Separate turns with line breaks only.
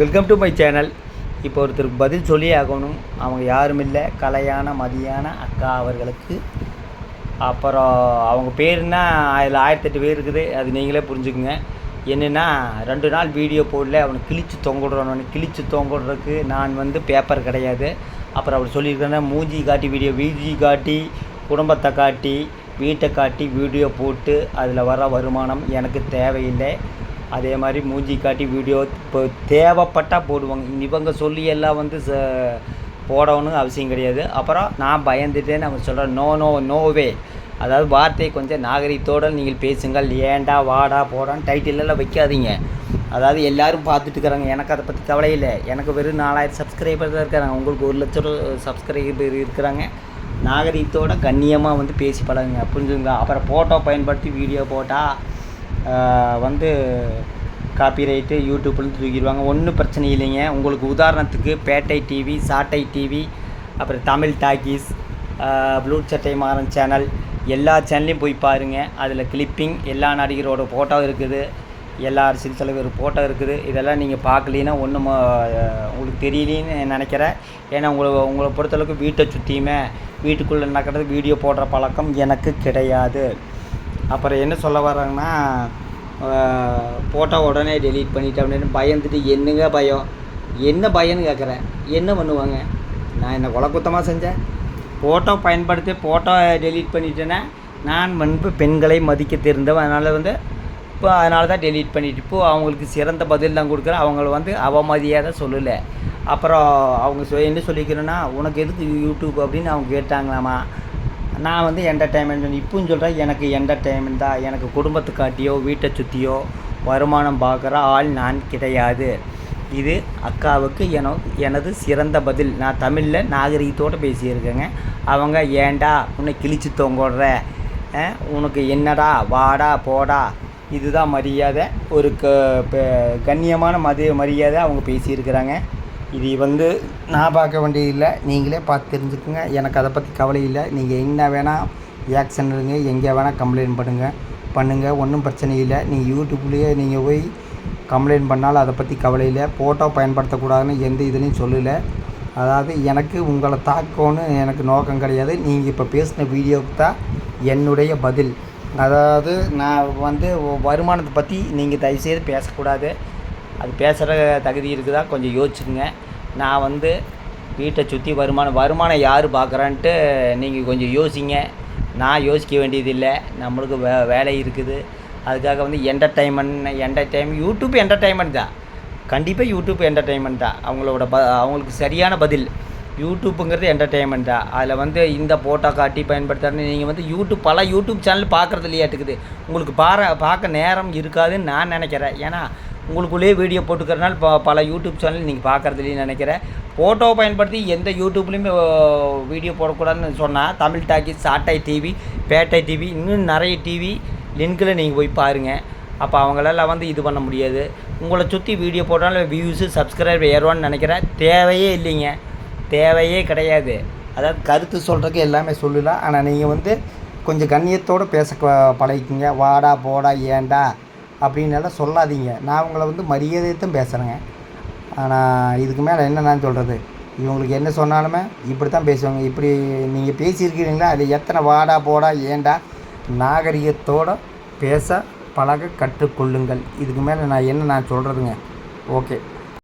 Welcome to my channel இப்போ ஒருத்தருக்கு பதில் சொல்லி ஆகணும். அவங்க யாரும் இல்லை. கலையான மதியான அக்கா அவர்களுக்கு. அப்புறம் அவங்க பேருன்னா அதில் ஆயிரத்தெட்டு பேர் இருக்குது. அது நீங்களே புரிஞ்சுக்குங்க. என்னென்னா ரெண்டு நாள் வீடியோ போடல. அவனை கிழிச்சு தொங்கிடுறவனு கிழிச்சு தொங்கிடுறதுக்கு நான் வந்து பேப்பர் கிடையாது. அப்புறம் அவர் சொல்லியிருக்கேன்னா மூஞ்சி காட்டி வீடியோ வீஜி காட்டி குடும்பத்தை காட்டி வீட்டை காட்டி வீடியோ போட்டு அதில் வர வருமானம் எனக்கு தேவையில்லை. அதே மாதிரி மூஞ்சி காட்டி வீடியோ இப்போ தேவைப்பட்டால் போடுவாங்க. இவங்க சொல்லி எல்லாம் வந்து ச போடணும்னு அவசியம் கிடையாது. அப்புறம் நான் பயந்துட்டேன்னு அவங்க சொல்கிறேன் நோ நோ நோவே அதாவது வார்த்தை கொஞ்சம் நாகரிகத்தோடு நீங்கள் பேசுங்கள். ஏண்டா வாடா போடான்னு டைட்டிலெல்லாம் வைக்காதீங்க. அதாவது எல்லோரும் பார்த்துட்டு இருக்கிறாங்க. எனக்கு அதை பற்றி கவலை இல்லை. எனக்கு வெறும் நாலாயிரம் சப்ஸ்கிரைபர் தான் இருக்கிறாங்க உங்களுக்கு ஒரு லட்சம் சப்ஸ்கிரைபர் இருக்கிறாங்க. நாகரிகத்தோட கண்ணியமாக வந்து பேசி பழகுங்க. புரிஞ்சுங்களா அப்புறம் ஃபோட்டோ பயன்படுத்தி வீடியோ போட்டால் வந்து காப்பிரைட்டு யூடியூப்லேருந்து தூக்கிடுவாங்க. ஒன்றும் பிரச்சனை இல்லைங்க. உங்களுக்கு உதாரணத்துக்கு பேட்டை டிவி சாட்டை டிவி அப்புறம் தமிழ் டாக்கீஸ் ப்ளூ சட்டை மாறன் சேனல் எல்லா சேனல்லையும் போய் பாருங்கள் அதில் கிளிப்பிங் எல்லா நடிகரோட ஃபோட்டோ இருக்குது. எல்லா அரசியல் தலைவர் ஃபோட்டோ இருக்குது. இதெல்லாம் நீங்கள் பார்க்கலீன்னா ஒன்றும் உங்களுக்கு தெரியலேன்னு நினைக்கிறேன். ஏன்னா உங்களை உங்களை பொறுத்தளவுக்கு வீட்டை சுற்றியுமே வீட்டுக்குள்ளே நடக்கிறது வீடியோ போடுற பழக்கம் எனக்கு கிடையாது. அப்புறம் என்ன சொல்ல வர்றாங்கன்னா ஃபோட்டோ உடனே டெலீட் பண்ணிட்டேன் அப்படின்னு பயந்துட்டு என்னங்க பயம்? என்ன பயம்னு கேட்குறேன் என்ன பண்ணுவாங்க? நான் என்ன குலக்குத்தமாக செஞ்சேன்? ஃபோட்டோ பயன்படுத்தி ஃபோட்டோ டெலீட் பண்ணிட்டேன்னா நான் முன்பு பெண்களை மதிக்க தெரிந்தவன். அதனால் வந்து இப்போ அதனால தான் டெலீட் பண்ணிட்டு இப்போ அவங்களுக்கு சிறந்த பதில் தான் கொடுக்குறேன். அவங்கள வந்து அவமதியாக தான் சொல்லலை. அப்புறம் அவங்க சொ என்ன சொல்லிக்கிறேன்னா உனக்கு எதுக்கு யூடியூப் அப்படின்னு அவங்க கேட்டாங்களாமா? நான் வந்து என்டர்டைன்மெண்ட் இப்பவும் சொல்கிறேன் எனக்கு என்டர்டைன்மெண்ட் தான். எனக்கு குடும்பத்தை காட்டியோ வீட்டை சுற்றியோ வருமானம் பார்க்குற ஆள் நான் கிடையாது. இது அக்காவுக்கு என எனது சிறந்த பதில். நான் தமிழில் நாகரிகத்தோடு பேசியிருக்கேங்க. அவங்க ஏண்டா உன்னை கிழிச்சு தொங்கிடுற? உனக்கு என்னடா வாடா போடா? இதுதான் மரியாதை. ஒரு க கண்ணியமான மதி மரியாதை அவங்க பேசியிருக்கிறாங்க. இது வந்து நான் பார்க்க வேண்டியதில்லை நீங்களே பார்த்து தெரிஞ்சுக்குங்க. எனக்கு அதை பற்றி கவலை இல்லை. நீங்கள் என்ன வேணால் ஆக்ஷன் எடுங்க. எங்கே வேணால் கம்ப்ளைண்ட் பண்ணுங்கள் பண்ணுங்கள் ஒன்றும் பிரச்சனை இல்லை. நீங்கள் யூடியூப்லேயே நீங்கள் போய் கம்ப்ளைண்ட் பண்ணாலும் அதை பற்றி கவலை இல்லை. ஃபோட்டோ பயன்படுத்தக்கூடாதுன்னு எந்த இதுலையும் சொல்லலை. அதாவது எனக்கு உங்களை தாக்கணும்னு எனக்கு நோக்கம் கிடையாது. நீங்கள் இப்போ பேசின வீடியோவுக்கு தான் என்னுடைய பதில். அதாவது நான் வந்து வருமானத்தை பற்றி நீங்கள் தயவுசெய்து பேசக்கூடாது. அது பேசுகிற தகுதி இருக்குதா? கொஞ்சம் யோசிச்சுங்க நான் வந்து வீட்டை சுற்றி வருமானம் வருமானம் யார் பார்க்குறான்ட்டு நீங்கள் கொஞ்சம் யோசிங்க. நான் யோசிக்க வேண்டியதில்லை. நம்மளுக்கு வே வேலை இருக்குது. அதுக்காக வந்து என்டர்டைன்மெண்ட் என்டர்டைன் யூடியூப் என்டர்டைன்மெண்ட் தான். கண்டிப்பாக யூடியூப் என்டர்டைன்மெண்ட் தான். அவங்களோட ப அவங்களுக்கு சரியான பதில். யூடியூப்புங்கிறது என்டர்டைன்மெண்ட் தான். அதில் வந்து இந்த ஃபோட்டோ காட்டி பயன்படுத்துறது நீங்கள் வந்து யூடியூப் பல யூடியூப் சேனல் பார்க்குறது இல்லையாட்டுக்குது. உங்களுக்கு பார பார்க்க நேரம் இருக்காதுன்னு நான் நினைக்கிறேன். ஏன்னா உங்களுக்குள்ளேயே வீடியோ போட்டுக்கிறனால ப பல யூடியூப் சேனல் நீங்கள் பார்க்குறது நினைக்கிறேன். ஃபோட்டோ பயன்படுத்தி எந்த யூடியூப்லேயுமே வீடியோ போடக்கூடாதுன்னு சொன்னால் Tamil talkie Saattai TV Pettai TV இன்னும் நிறைய டிவி லிங்க்கில் நீங்கள் போய் பாருங்கள் அப்போ அவங்களெல்லாம் வந்து இது பண்ண முடியாது. உங்களை சுற்றி வீடியோ போட்டாலும் வியூஸு சப்ஸ்கிரைப் ஏறுவான்னு நினைக்கிறேன். தேவையே இல்லைங்க. தேவையே கிடையாது. அதாவது கருத்து சொல்கிறதுக்கு எல்லாமே சொல்லலாம். ஆனால் நீங்கள் வந்து கொஞ்சம் கண்ணியத்தோடு பேச க- பழகிக்குங்க. வாடா போடா ஏண்டா அப்படின்னெல்லாம் சொல்லாதீங்க. நான் உங்களை வந்து மரியாதையத்தான் பேசுகிறேங்க ஆனால் இதுக்கு மேலே என்ன நான் சொல்கிறது இவங்களுக்கு என்ன சொன்னாலுமே இப்படி தான் பேசுவாங்க. இப்படி நீங்கள் பேசியிருக்கிறீங்களா? அது எத்தனை வாடா போடா ஏண்டா? நாகரிகத்தோடு பேச பழக கற்றுக்கொள்ளுங்கள். இதுக்கு மேலே நான் என்ன நான் சொல்கிறதுங்க ஓகே.